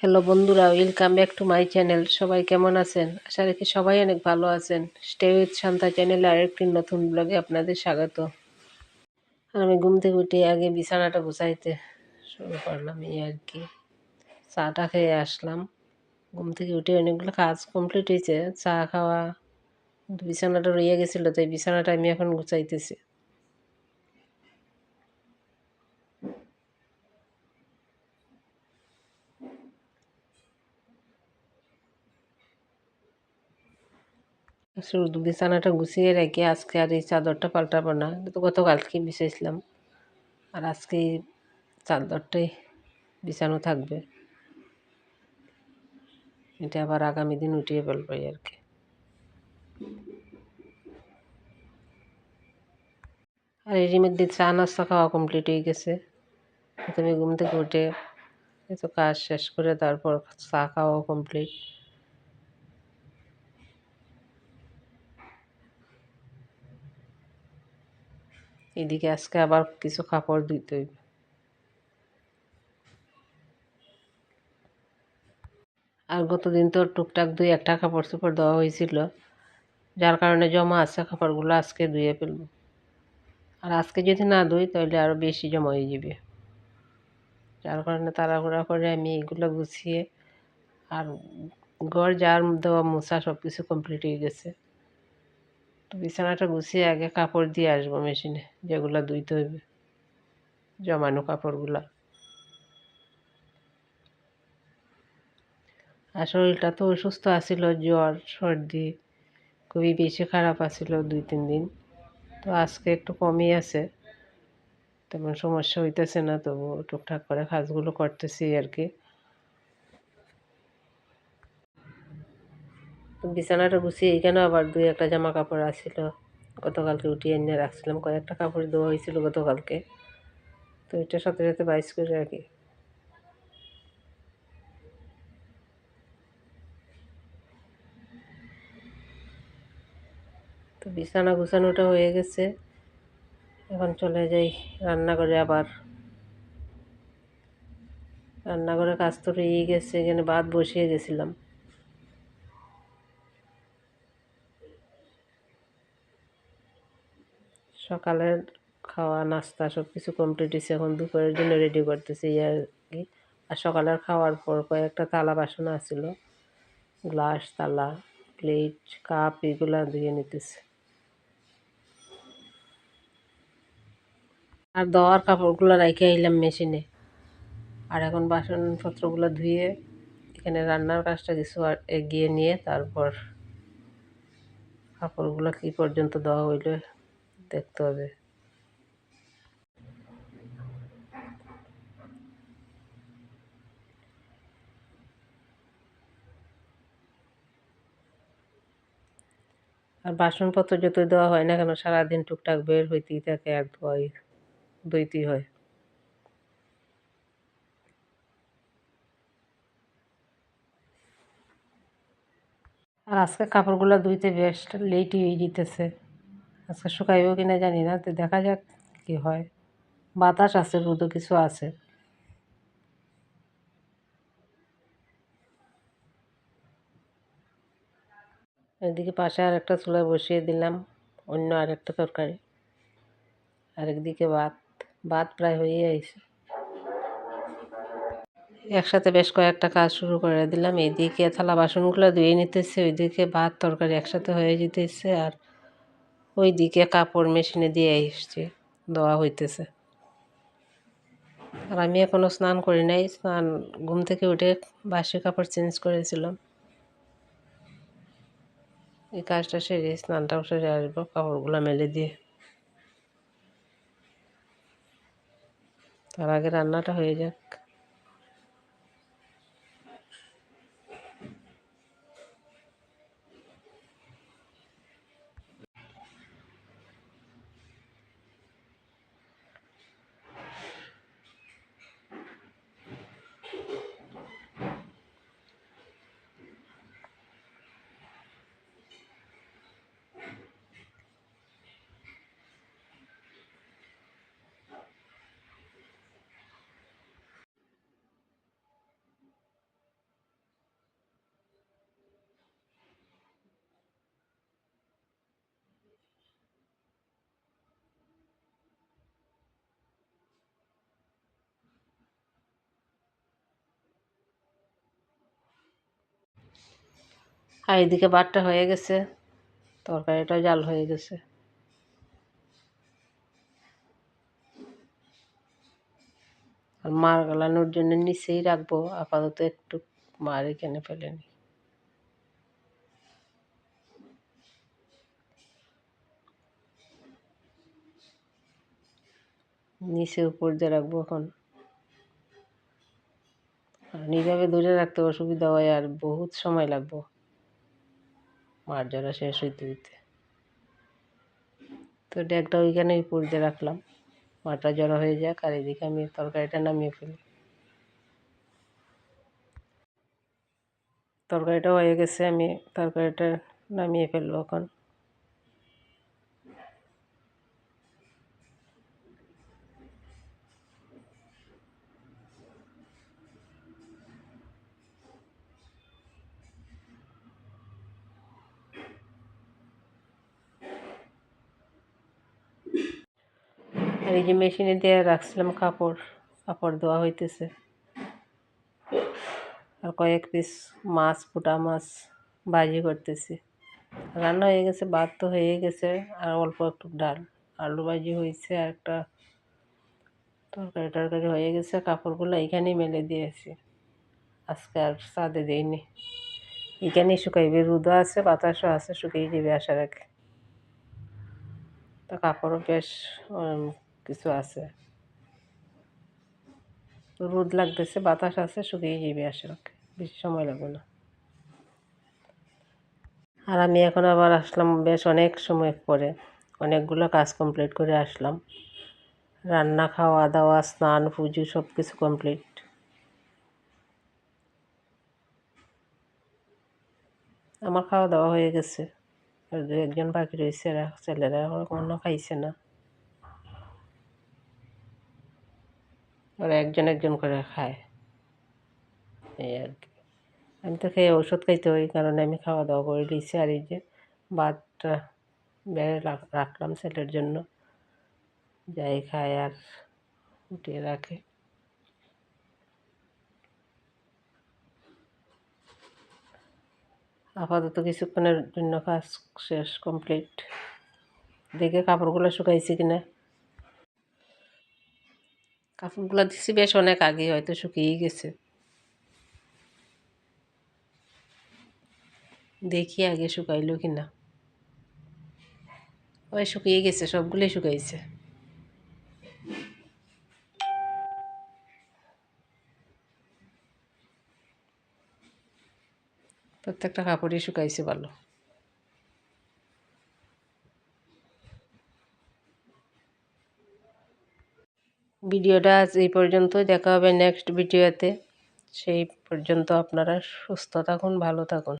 Hello বন্ধুরা welcome back to my channel সবাই কেমন আছেন? আশা রাখি সবাই অনেক ভালো আছেন। স্টে উইথ শান্তা চ্যানেলে আরেকটি নতুন ব্লগে আপনাদের স্বাগত। আর আমি ঘুম থেকে উঠে আগে বিছানাটা গুছাইতে শুরু করলাম, এই আর কি। চাটা খেয়ে আসলাম। ঘুম থেকে উঠে অনেকগুলো কাজ কমপ্লিট হয়েছে। চা খাওয়া, বিছানাটা রয়ে গেছিল, তাই বিছানাটা আমি এখন গুছাইতেছি। বিছানাটা গুছিয়ে রেখে আজকে আর এই চাদরটা পাল্টাবো না। তো গতকালকে বিছাইছিলাম। আর আজকে এই চাদরটাই বিছানো থাকবে। এটা আবার আগামী দিন উঠিয়ে ফেলব আর কি। আর এরই মধ্যে চা নাস্তা খাওয়া কমপ্লিট হয়ে গেছে। তুমি ঘুম থেকে উঠে তো কাজ শেষ করে তারপর চা খাওয়া কমপ্লিট এদিকে আজকে আবার কিছু কাপড় ধুইতে হইবে। আর গতদিন তো টুকটাক দুই একটা কাপড় চোপড় দেওয়া হয়েছিল, যার কারণে জমা আছে কাপড়গুলো আজকে ধুয়ে ফেলব। আর আজকে যদি না ধুই, তাহলে আরও বেশি জমা হয়ে যাবে। যার কারণে তাড়াহুড়া করে আমি এগুলো গুছিয়ে আর ঘর, যার দেওয়া মোছা সব কিছু কমপ্লিট হয়ে গেছে। তো বিছানাটা গুছিয়ে আগে কাপড় দিয়ে আসব মেশিনে, যেগুলো ধুইতে হইবে, জমানো কাপড়গুলা। আর শরীরটা তো অসুস্থ আছিল, জ্বর, সর্দি, খুবই বেশি খারাপ আছিল দুই, তিন দিন। তো আজকে একটু কমই আছে, তেমন সমস্যা হইতেছে না তবু টুকটাক করে কাজগুলো করতেছি আর কি। বিছানাটা গুছিয়ে এখানে আবার দুই একটা জামা কাপড় আসছিল গতকালকে উঠিয়ে এনে রাখছিলাম, কয়েকটা কাপড় দেওয়া হয়েছিল গতকালকে। তো এটার সাথে সাথে বাইশ করে রাখি। তো বিছানা গুছানোটা হয়ে গেছে। এখন চলে যাই রান্নাঘরে আবার। রান্নাঘরে কাজ তো রয়েই গেছে, এখানে ভাত বসিয়ে গেছিলাম। সকালের খাওয়া, নাস্তা সব কিছু কমপ্লিট হয়েছে এখন দুপুরের জন্য রেডি করতেছি আর কি। আর সকালের খাওয়ার পর কয়েকটা তালা বাসন আসছিল গ্লাস তালা প্লেট কাপ এগুলো ধুয়ে নিতেছে। আর দেওয়ার কাপড়গুলো রেখে আইলাম মেশিনে। আর এখন বাসনপত্রগুলো ধুয়ে এখানে রান্নার কাজটা কিছু এগিয়ে নিয়ে তারপর কাপড়গুলো কী পর্যন্ত দেওয়া হইলে দেখতে হবে। আর বাসনপত্র যত দেওয়া হয় না কেন, সারাদিন টুকটাক বের হইতেই থাকে আর ধোয়াই ধুইতেই হয়। আর আজকে কাপড়গুলো ধুইতে বেশ লেটই হয়ে যেতেছে। আজকে শুকাইব কি না জানি না, তো দেখা যাক কি হয়। বাতাস আছে, রোদও কিছু আছে। এদিকে পাশে আর একটা চুলায় বসিয়ে দিলাম, অন্য আর একটা তরকারি। আরেকদিকে ভাত ভাত প্রায় হয়ে আইছে একসাথে বেশ কয়েকটা কাজ শুরু করে দিলাম। এদিকে থালা বাসনগুলো ধুয়ে নিতেছে, ওইদিকে ভাত, তরকারি একসাথে হয়ে যেতেছে। আর ওই দিকে কাপড় মেশিনে দিয়ে এসছে দেওয়া হইতেছে। আর আমি এখনও স্নান করি নাই, স্নান, ঘুম থেকে উঠে বাসি কাপড় চেঞ্জ করেছিলাম। এই কাজটা সেরে স্নানটাও সেরে আসব, কাপড়গুলো মেলে দিয়ে। তার আগে রান্নাটা হয়ে যাক। আর এদিকে ভাতটা হয়ে গেছে তরকারিটাও জাল হয়ে গেছে। আর মার গালানোর জন্য নিচেই রাখব, আপাতত একটু মার এখানে ফেলে নিচে উপর দিয়ে রাখব এখন। আর নীরবে দূরে রাখতে অসুবিধা হয় আর বহুত সময় লাগবো। মার জরা শেষ হইতে হইতে। তো ড্যাগটা ওইখানে পড়তে রাখলাম। মাটা জড়া হয়ে যাক আর এদিকে আমি তরকারিটা নামিয়ে ফেলি। তরকারিটা হয়ে গেছে, আমি তরকারিটা নামিয়ে ফেলব এখন। আর এই যে মেশিনে দিয়ে রাখছিলাম কাপড় কাপড় ধোয়া হইতেছে। আর কয়েক পিস মাছ ফুটা মাছ ভাজি করতেছি। রান্না হয়ে গেছে, ভাত তো হয়ে গেছে, আর অল্প একটু ডাল। আলু ভাজি হয়েছে আর একটা তরকারি, টরকারি হয়ে গেছে। কাপড়গুলো এখানেই মেলে দিয়েছি। আজকে আর সাদে দিইনি। এখানেই শুকাইবে রুদো আছে, বাতাসও আছে, শুকিয়ে যাবে আসার আগে তা কাপড়ও বেশ কিছু আছে। রোদ লাগতেছে, বাতাস আছে, শুকিয়ে যাবে আগে বেশি সময় লাগবে না। আর আমি এখন আবার আসলাম বেশ অনেক সময় পরে। অনেকগুলো কাজ কমপ্লিট করে আসলাম। রান্না, খাওয়া, দাওয়া, স্নান, পুজো সব কিছু কমপ্লিট আমার খাওয়া দাওয়া হয়ে গেছে। আর দু একজন বাকি রয়েছে ছেলেরা কোনো খাইছে না। ওরা একজন একজন করে খায়। এই আর কি। আমি তো খেয়ে ওষুধ খাইতে হই কারণ আমি খাওয়া দাওয়া করে দিয়েছি আর এই যে ভাতটা বেড়ে রাখলাম ছেলের জন্য। যাই খায় আর উঠিয়ে রাখে। আপাতত কিছুক্ষণের জন্য কাজ শেষ কমপ্লিট। দেখে কাপড়গুলো শুকাইছি কিনা। কাপড়গুলো দিছি বেশ অনেক আগে হয়তো শুকিয়েই গেছে। দেখি আগে শুকাইলো কিনা। ওই শুকিয়ে গেছে, সবগুলোই শুকাইছে। প্রত্যেকটা কাপড়ই শুকাইছে ভালো। ভিডিওটা আজ এই পর্যন্তই। দেখা হবে নেক্সট ভিডিওতে সেই পর্যন্ত আপনারা সুস্থ থাকুন, ভালো থাকুন।